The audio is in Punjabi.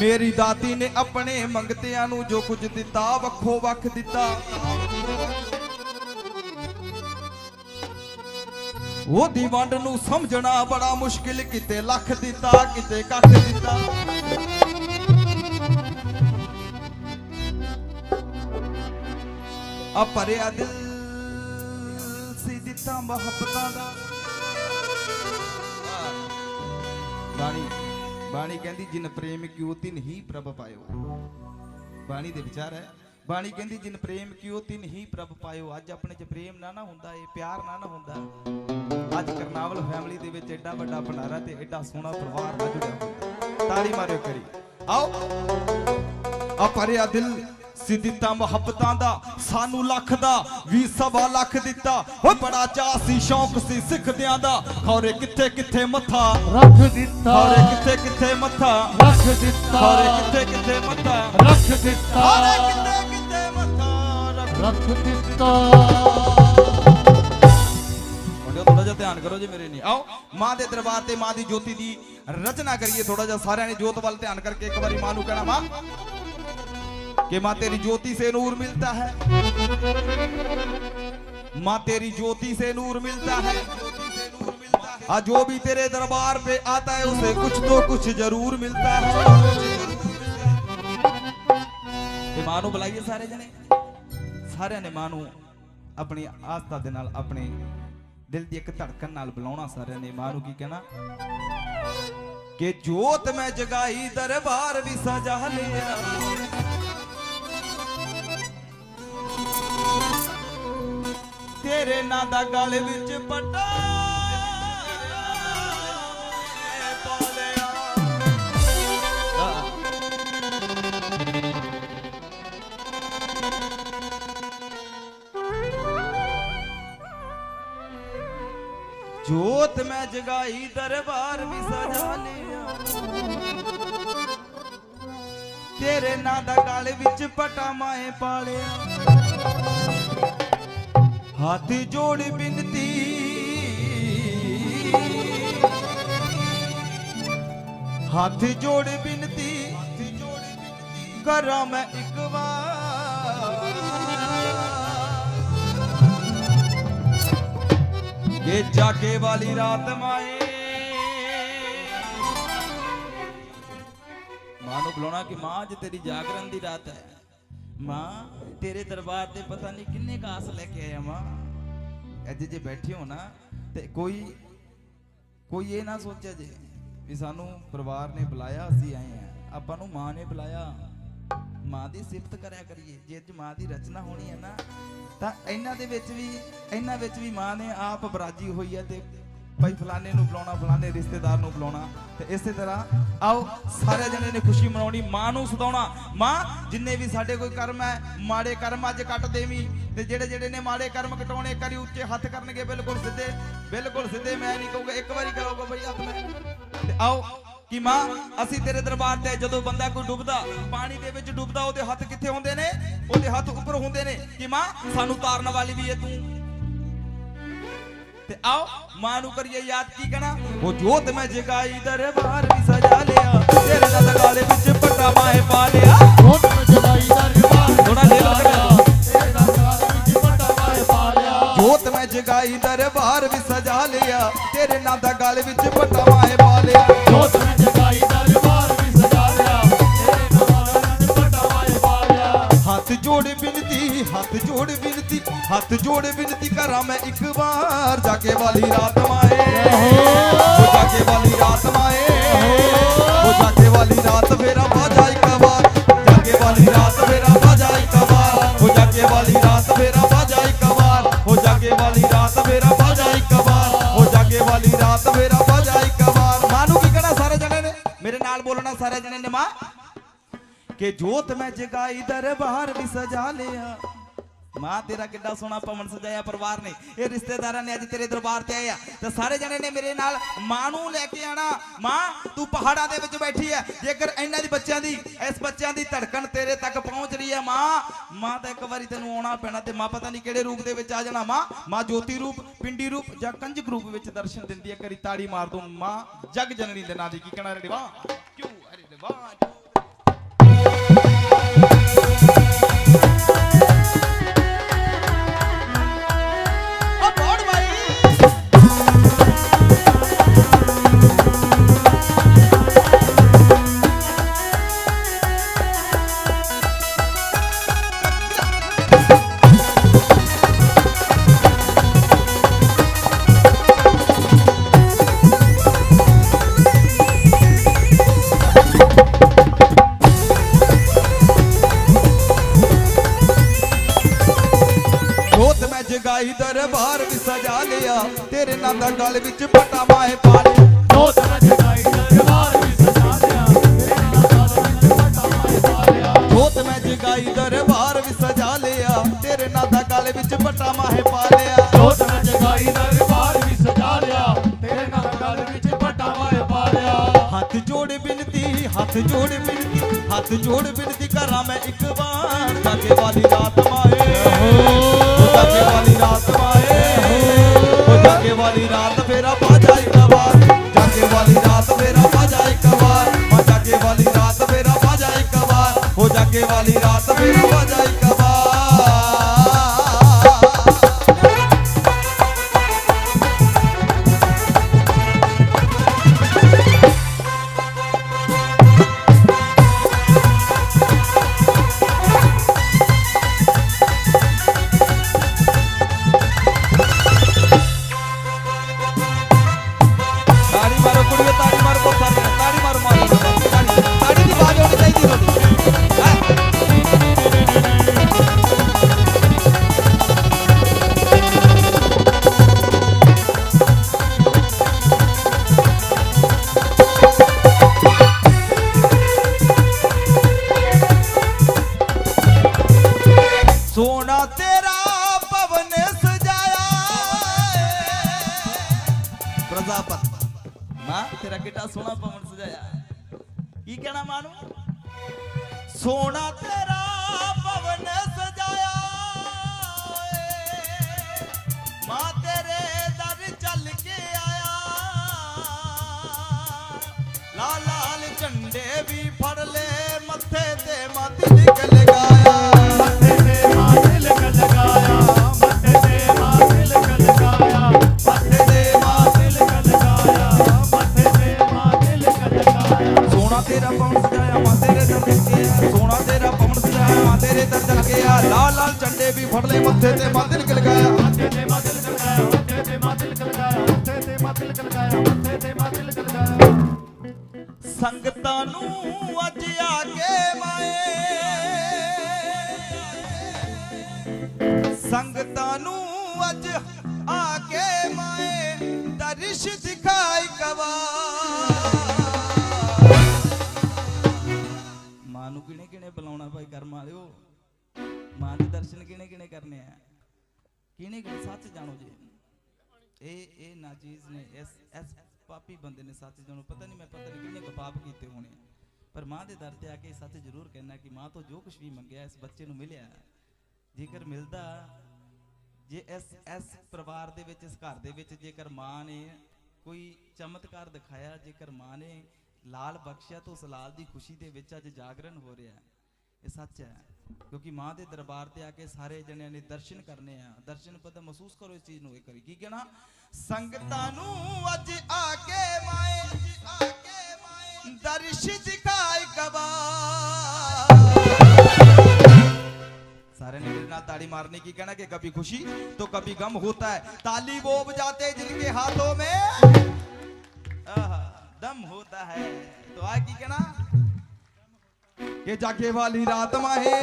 ਮੇਰੀ ਦਾਦੀ ਨੇ ਆਪਣੇ ਮੰਗਤਿਆਂ ਨੂੰ ਜੋ ਕੁਝ ਦਿੱਤਾ, ਵੱਖੋ ਵੱਖ ਦਿੱਤਾ। ਉਹਦੀ ਵੰਡ ਨੂੰ ਸਮਝਣਾ ਬੜਾ ਮੁਸ਼ਕਿਲ, ਕਿਤੇ ਲੱਖ ਦਿੱਤਾ, ਕਿਤੇ ਕੱਖ ਦਿੱਤਾ। ਆ ਭਰਿਆ ਦਿਲ ਸੀ ਦਿੱਤਾ ਮੁਹੱਬਤਾਂ ਦਾ। ਬਾਣੀ ਕਹਿੰਦੀ, ਜਿਨ ਪ੍ਰੇਮ ਕਿਉ ਤਿਨ ਹੀ ਪ੍ਰਭ ਪਾਇਓ। ਬਾਣੀ ਦੇ ਵਿਚਾਰ ਹੈ, ਬਾਣੀ ਕਹਿੰਦੀ, ਜਿਨ ਪ੍ਰੇਮ ਕਿਉ ਤਿਨ ਹੀ ਪ੍ਰਭ ਪਾਇਓ। ਅੱਜ ਆਪਣੇ ਚ ਪ੍ਰੇਮ ਨਾ ਨਾ ਹੁੰਦਾ ਏ ਪਿਆਰ ਨਾ ਨਾ ਹੁੰਦਾ। ਅੱਜ ਕਰਨਾਵਲ ਫੈਮਿਲੀ ਦੇ ਵਿੱਚ ਐਡਾ ਵੱਡਾ ਭੰਡਾਰਾ ਤੇ ਐਡਾ ਸੋਹਣਾ ਪਰਿਵਾਰ ਨਾਲ ਜੁੜਿਆ ਹੁੰਦਾ। ਤਾੜੀ ਮਾਰਿਓ ਕਰੀ। ਆਓ। ਆ ਭਰਿਆ ਦਿਲ ਸੀ ਦਿੱਤਾ ਮੁਹੱਬਤਾਂ ਦਾ ਸਾਨੂੰ ਲੱਖ ਦਾ ਵੀ ਸਵਾ ਲੱਖ ਦਿੱਤਾ। ਓ ਬੜਾ ਚਾਅ ਸੀ ਸ਼ੌਂਕ ਸੀ ਸਿੱਖਦਿਆਂ ਦਾ। ਖੌਰੇ ਕਿੱਥੇ ਕਿੱਥੇ ਮੱਥਾ? ਰੱਖ ਦਿੱਤਾ। ਖੌਰੇ ਕਿੱਥੇ ਕਿੱਥੇ ਮੱਥਾ? ਰੱਖ ਦਿੱਤਾ। ਖੌਰੇ ਕਿੱਥੇ ਕਿੱਥੇ ਮੱਥਾ? ਰੱਖ ਦਿੱਤਾ। ਖੌਰੇ ਕਿੱਥੇ ਕਿੱਥੇ ਮੱਥਾ? ਰੱਖ ਰੱਖ ਦਿੱਤਾ। ਮੁੰਡਿਓ ਥੋੜਾ ਜਿਹਾ ਧਿਆਨ ਕਰੋ ਜੀ ਮੇਰੇ ਨਹੀਂ। ਆਓ ਮਾਂ ਦੇ ਦਰਬਾਰ ਤੇ ਮਾਂ ਦੀ ਜੋਤੀ ਦੀ ਰਚਨਾ ਕਰੀਏ। ਥੋੜਾ ਜਿਹਾ ਸਾਰਿਆਂ ਨੇ ਜੋਤ ਵੱਲ ਧਿਆਨ ਕਰਕੇ ਇੱਕ ਵਾਰੀ ਮਾਂ ਨੂੰ ਕਹਿਣਾ ਮਾਂ। कि माँ तेरी ज्योति से नूर मिलता है माँ तेरी ज्योति से नूर मिलता है हाँ जो भी तेरे दरबार पे आता है उसे कुछ तो कुछ जरूर मिलता है ਤੇ ਮਾਂ ਨੂੰ ਬੁਲਾਈਏ ਸਾਰੇ ਜਣੇ ਸਾਰਿਆਂ ਨੇ ਮਾਂ ਨੂੰ ਆਪਣੀ ਆਸਥਾ ਦੇ ਨਾਲ ਆਪਣੇ ਦਿਲ ਦੀ ਇੱਕ ਧੜਕਣ ਨਾਲ ਬੁਲਾਉਣਾ ਸਾਰਿਆਂ ਨੇ ਮਾਂ ਨੂੰ ਕੀ ਕਹਿਣਾ ਕਿ ਜੋਤ ਮੈਂ ਜਗਾਈ ਦਰਬਾਰ ਵੀ ਸਜਾ ਲਿਆ ਤੇਰੇ ਨਾਂ ਦਾ ਗਲ ਵਿੱਚ ਪਟਾ। ਲਿਆ ਜੋਤ ਮੈਂ ਜਗਾਈ ਦਰਬਾਰ ਵੀ ਸਜਾ ਲਿਆ ਤੇਰੇ ਨਾਂ ਦਾ ਗਲ ਵਿੱਚ ਪਟਾ ਮਾਏ ਪਾਲਿਆ। ਹੱਥ ਜੋੜ ਬਿਨਤੀ। ਹੱਥ ਜੋੜ ਬਿਨਤੀ। ਕਰਾਂ ਮੈਂ ਇੱਕ ਵਾਰ। ਇਹ ਜਾਗੇ ਵਾਲੀ ਰਾਤ ਮਾਏ। ਮਾਂ ਨੂੰ ਬੁਲਾਉਣਾ ਕਿ ਮਾਂ, ਅੱਜ ਤੇਰੀ ਜਾਗਰਨ ਦੀ ਰਾਤ ਹੈ। ਮਾਂ, ਤੇਰੇ ਦਰਬਾਰ ਤੇ ਪਤਾ ਨਹੀਂ ਕਿੰਨੇ ਕਾਸ ਲੈ ਕੇ ਆਇਆ ਮਾਂ। ਅੱਜ ਜੇ ਬੈਠੇ ਹੋ ਨਾ, ਤੇ ਕੋਈ ਕੋਈ ਇਹ ਨਾ ਸੋਚਿਆ ਜੇ ਵੀ ਸਾਨੂੰ ਪਰਿਵਾਰ ਨੇ ਬੁਲਾਇਆ, ਅਸੀਂ ਆਏ ਆ ਆਪਾਂ ਨੂੰ ਮਾਂ ਨੇ ਬੁਲਾਇਆ। ਮਾਂ ਦੀ ਸਿਫਤ ਕਰਿਆ ਕਰੀਏ। ਜੇ ਅੱਜ ਮਾਂ ਦੀ ਰਚਨਾ ਹੋਣੀ ਹੈ ਨਾ, ਤਾਂ ਇਹਨਾਂ ਦੇ ਵਿੱਚ ਵੀ, ਇਹਨਾਂ ਵਿੱਚ ਵੀ ਮਾਂ ਨੇ ਆਪ ਬਰਾਜੀ ਹੋਈ ਹੈ ਤੇ ਭਾਈ ਫਲਾਣੇ ਨੂੰ ਬੁਲਾਉਣਾ, ਫਲਾਣੇ ਰਿਸ਼ਤੇਦਾਰ ਨੂੰ ਬੁਲਾਉਣਾ ਤੇ ਇਸੇ ਤਰ੍ਹਾਂ ਆਓ ਸਾਰੇ ਜਣੇ ਨੇ ਖੁਸ਼ੀ ਮਨਾਉਣੀ, ਮਾਂ ਨੂੰ ਸਦਾਉਣਾ ਮਾਂ, ਜਿੰਨੇ ਵੀ ਸਾਡੇ ਕੋਈ ਕਰਮ ਹੈ, ਮਾੜੇ ਕਰਮ ਅੱਜ ਕੱਟ ਦੇਵੀਂ ਤੇ ਜਿਹੜੇ ਜਿਹੜੇ ਨੇ ਮਾੜੇ ਕਰਮ ਕਟਾਉਣੇ, ਕਰੀ ਉੱਚੇ ਹੱਥ ਕਰਨਗੇ, ਬਿਲਕੁਲ ਸਿੱਧੇ ਬਿਲਕੁਲ ਸਿੱਧੇ, ਮੈਂ ਨਹੀਂ ਕਹੂੰਗਾ, ਇੱਕ ਵਾਰੀ ਕਰੋਗਾ ਬਈ ਹੱਥ ਮੈਂ ਤੇ ਆਓ, ਕਿ ਮਾਂ, ਅਸੀਂ ਤੇਰੇ ਦਰਬਾਰ ਤੇ ਜਦੋਂ ਬੰਦਾ ਕੋਈ ਡੁੱਬਦਾ, ਪਾਣੀ ਦੇ ਵਿੱਚ ਡੁੱਬਦਾ, ਉਹਦੇ ਹੱਥ ਕਿੱਥੇ ਹੁੰਦੇ ਨੇ? ਉਹਦੇ ਹੱਥ ਉੱਪਰ ਹੁੰਦੇ ਨੇ। ਕਿ ਮਾਂ, ਸਾਨੂੰ ਤਾਰਨ ਵਾਲੀ ਵੀ ਹੈ ਤੂੰ। ਤੇ ਆਓ ਮਾਂ ਨੂੰ ਕਰੀਏ ਯਾਦ ਕੀ ਕਹਣਾ? ਉਹ ਜੋਤ ਮੈਂ ਜਗਾਈ ਦਰਬਾਰ ਵੀ ਸਜਾ ਲਿਆ। ਤੇਰੇ ਨਾਲ ਗਾਲੇ ਵਿੱਚ ਪੱਟਾ ਮਾਏ ਪਾ ਲਿਆ। ਹੋਤ ਜਗਾਈ ਦਰਬਾਰ ਥੋੜਾ ਲੈ ਲਓ ਤੇਰੇ ਦਰਬਾਰ ਵਿੱਚ ਪਟਾ ਮਾਏ ਪਾ ਲਿਆ। ਜੋਤ ਮੈਂ ਜਗਾਈ ਦਰਬਾਰ ਵੀ ਸਜਾ ਲਿਆ। ਤੇਰੇ ਨਾਂ ਦਾ ਗਲ ਵਿੱਚ ਪੱਟਾ ਮਾਏ ਪਾ ਲਿਆ। ਹੋਤ ਜਗਾਈ ਦਰਬਾਰ ਵਿੱਚ ਸਜਾ ਲਿਆ। ਤੇਰੇ ਦਰਬਾਰ ਵਿੱਚ ਪਟਾ ਮਾਏ ਪਾ ਲਿਆ। ਹੱਥ ਜੋੜ ਬਿਨਤੀ ਹੱਥ ਜੋੜ ਹੱਥ ਜੋੜ ਬਿਨਤੀ ਕਰਾਂ ਮੈਂ ਇੱਕ ਵਾਰ। ਜਾਗੇ ਵਾਲੀ ਰਾਤ ਮਾਏ। ਉਹ ਜਾਗੇ ਵਾਲੀ ਰਾਤ ਮਾਏ। ਉਹ ਜਾਗੇ ਵਾਲੀ ਰਾਤ ਫੇਰਾ ਬਾਜਾ ਇੱਕ ਵਾਰ। ਜਾਗੇ ਵਾਲੀ ਰਾਤ ਫੇਰਾ ਬਾਜਾ ਇੱਕ ਵਾਰ। ਉਹ ਜਾਗੇ ਵਾਲੀ ਰਾਤ ਫੇਰਾ ਬਾਜਾ ਇੱਕ ਵਾਰ। ਉਹ ਜਾਗੇ ਵਾਲੀ ਰਾਤ ਫੇਰਾ ਬਾਜਾ ਇੱਕ ਵਾਰ। ਉਹ ਜਾਗੇ ਵਾਲੀ ਰਾਤ ਫੇਰਾ ਬਾਜਾ ਇੱਕ ਵਾਰ। ਮਾਂ ਨੂੰ ਕੀ ਕਹਿਣਾ ਸਾਰੇ ਜਣੇ ਨੇ? ਮੇਰੇ ਨਾਲ ਬੋਲਣਾ ਸਾਰੇ ਜਣੇ ਨੇ ਮਾਂ? ਕਿ ਜੋਤ ਮੈਂ ਜਗਾਈ ਦਰਬਾਰ ਵੀ ਸਜਾ ਲਿਆ। ਮਾਂ, ਤੇਰਾ ਕਿੱਡਾ ਸੋਹਣਾ ਪਵਨ ਸਜਾਇਆ ਪਰਿਵਾਰ ਨੇ। ਇਹ ਰਿਸ਼ਤੇਦਾਰਾਂ ਨੇ ਅੱਜ ਤੇਰੇ ਦਰਬਾਰ ਤੇ ਆਏ ਆ ਤੇ ਸਾਰੇ ਜਣੇ ਨੇ ਮੇਰੇ ਨਾਲ ਮਾਂ ਨੂੰ ਲੈ ਕੇ ਆਣਾ। ਮਾਂ, ਤੂੰ ਪਹਾੜਾਂ ਦੇ ਵਿੱਚ ਬੈਠੀ ਹੈ ਜੇਕਰ ਇਹਨਾਂ ਦੀ ਬੱਚਿਆਂ ਦੀ, ਇਸ ਬੱਚਿਆਂ ਦੀ ਧੜਕਣ ਤੇਰੇ ਤੱਕ ਪਹੁੰਚ ਰਹੀ ਹੈ ਮਾਂ ਮਾਂ ਤਾਂ ਇੱਕ ਵਾਰੀ ਤੈਨੂੰ ਆਉਣਾ ਪੈਣਾ ਤੇ ਮਾਂ ਪਤਾ ਨਹੀਂ ਕਿਹੜੇ ਰੂਪ ਦੇ ਵਿੱਚ ਆ ਜਾਣਾ। ਮਾਂ ਮਾਂ ਜੋਤੀ ਰੂਪ, ਪਿੰਡੀ ਰੂਪ ਜਾਂ ਕੰਜਕ ਰੂਪ ਵਿੱਚ ਦਰਸ਼ਨ ਦਿੰਦੀ ਹੈ ਕਰੀ ਤਾੜੀ ਮਾਰ ਦੂੰ। ਮਾਂ, ਜਗ ਜਨਨੀ ਦੇ ਨਾਂ ਦੀ ਕੀ ਕਹਿਣਾ ਰੇਡੀ ਵਾਹ ਕਿਉਂ? ਅਰੇ ਵਾਹ ਗਲ ਵਿੱਚ ਪਟਾ ਮਾਏ ਪਾ ਲਿਆ। ਜੋਤ ਮੈਂ ਜਗਾਈ ਦਰਬਾਰ ਵੀ ਸਜਾ ਲਿਆ ਤੇਰੇ ਨਾਲ ਵਿੱਚ ਪਟਾ ਮਾਏ ਪਾ ਲਿਆ। ਜੋਤ ਮੈਂ ਜਗਾਈ ਦਰਬਾਰ ਵੀ ਸਜਾ ਲਿਆ। ਤੇਰੇ ਨਾਂ ਦਾ ਗਲ ਵਿੱਚ ਪਟਾ ਪਾ ਲਿਆ। ਜਗਾਈ ਦਰਬਾਰ ਵੀ ਸਜਾ ਲਿਆ। ਤੇਰੇ ਨਾਲ ਗਲ ਵਿੱਚ ਪਟਾ ਮਾਏ ਪਾ ਲਿਆ। ਹੱਥ ਜੋੜ ਬਿਨਤੀ ਹੱਥ ਜੋੜ ਬਿਨਤੀ ਹੱਥ ਜੋੜ ਬਿਨਤੀ ਕਰਾਂ ਮੈਂ ਇੱਕ ਵਾਰ। ਵਾਲੀ ਰਾਤ ਫੇਰਾ ਬਾਜਾ ਇੱਕ ਸੋਹਣਾ ਪਵਨ ਸਜਾਇਆ। ਕੀ ਕਹਿਣਾ ਮਾਂ ਨੂੰ ਸੋਨਾ ਤੇਰਾ ਪਵਨ ਸਜਾਇਆ ਮਾਂ ਤੇਰੇ ਦਰ ਚੱਲ ਕੇ ਆਇਆ। ਲਾਲ ਲਾਲ ਝੰਡੇ ਵੀ ਮਾਏ ਦਰਿਸ਼ ਕਵਾ। ਮਾਂ ਨੂੰ ਕਿਹਨੇ ਕਿਹਨੇ ਬੁਲਾਉਣਾ ਭਾਈ ਕਰਮ ਵਾਲਿਓ? ਮਾਂ ਦੇ ਦਰਸ਼ਨ ਕਿਹਨੇ ਕਿਹਨੇ ਕਰਨੇ ਆ? ਕਿਹਨੇ ਕਿਹਨੇ? ਸੱਚ ਜਾਣੋ ਜੀ। ਇਹ ਇਹ ਨਾਜੀਜ਼ ਨੇ, ਇਸ ਇਸ ਪਾਪੀ ਬੰਦੇ ਨੇ ਸੱਚ ਜਾਣੋ। ਪਤਾ ਨਹੀਂ ਮੈਂ ਪਤਾ ਨਹੀਂ ਕਿੰਨੇ ਕੁ ਪਾਪ ਕੀਤੇ ਹੋਣੇ ਪਰ ਮਾਂ ਦੇ ਦਰ ਤੇ ਆ ਕੇ ਸੱਚ ਜ਼ਰੂਰ ਕਹਿਣਾ ਕਿ ਮਾਂ ਤੋਂ ਜੋ ਕੁਝ ਵੀ ਮੰਗਿਆ ਇਸ ਬੱਚੇ ਨੂੰ ਮਿਲਿਆ। ਜੇਕਰ ਮਿਲਦਾ ਜੇ ਇਸ ਇਸ ਪਰਿਵਾਰ ਦੇ ਵਿੱਚ, ਇਸ ਘਰ ਦੇ ਵਿੱਚ ਜੇਕਰ ਮਾਂ ਨੇ ਕੋਈ ਚਮਤਕਾਰ ਦਿਖਾਇਆ, ਜੇਕਰ ਮਾਂ ਨੇ ਲਾਲ ਬਖਸ਼ਿਆ, ਤਾਂ ਉਸ ਲਾਲ ਦੀ ਖੁਸ਼ੀ ਦੇ ਵਿੱਚ ਅੱਜ ਜਾਗਰਣ ਹੋ ਰਿਹਾ ਹੈ। ਇਹ ਸੱਚ ਹੈ, ਕਿਉਂਕਿ ਮਾਂ ਦੇ ਦਰਬਾਰ ਤੇ ਆ ਕੇ ਸਾਰੇ ਜਣਿਆਂ ਨੇ ਦਰਸ਼ਨ ਕਰਨੇ ਆ। ਦਰਸ਼ਨ ਪਤਾ ਮਹਿਸੂਸ ਕਰੋ ਇਸ ਚੀਜ਼ ਨੂੰ ਇਹ ਕਰੀ ਕੀ ਕਹਿਣਾ? ਸੰਗਤਾਂ ਨੂੰ ਅੱਜ ਆ ਕੇ ਮਾਏ ਆ ਕੇ ਮਾਏ, ਦਰਸ਼ ਦਿਖਾਈ ਕਵਾ सारे ने ताड़ी मारने की, कहना कि कभी खुशी तो कभी गम होता है। ताली वो बजाते जिनके हाथों में। दम होता है। तो आ की कहना? के जाके वाली रात माहे